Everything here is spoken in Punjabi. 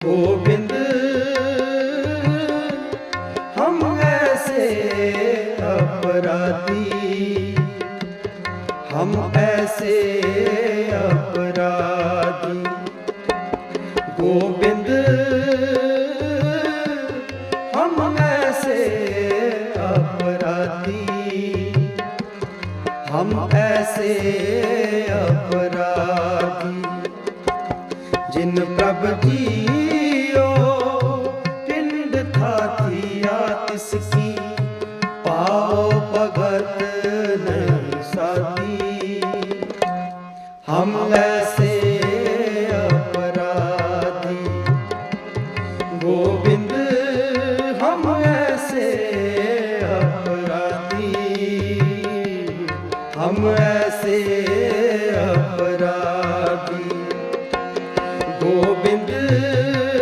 ਗੋਬਿੰਦ ਹਮ ਐਸੇ ਅਪਰਾਧੀ ਹਮ ਐਸੇ ਗੋਬਿੰਦ ਅਪਰਾਧੀ ਹਮ ਐਸੇ ਜਿਨ ਪ੍ਰਭ ਜੀਓ ਪਿੰਡ ਥਾਥਿਆ ਤਿਸ ਭਗਤ ਨਹੀਂ ਸਾਥੀ। ਹਮ ਐਸੇ என்று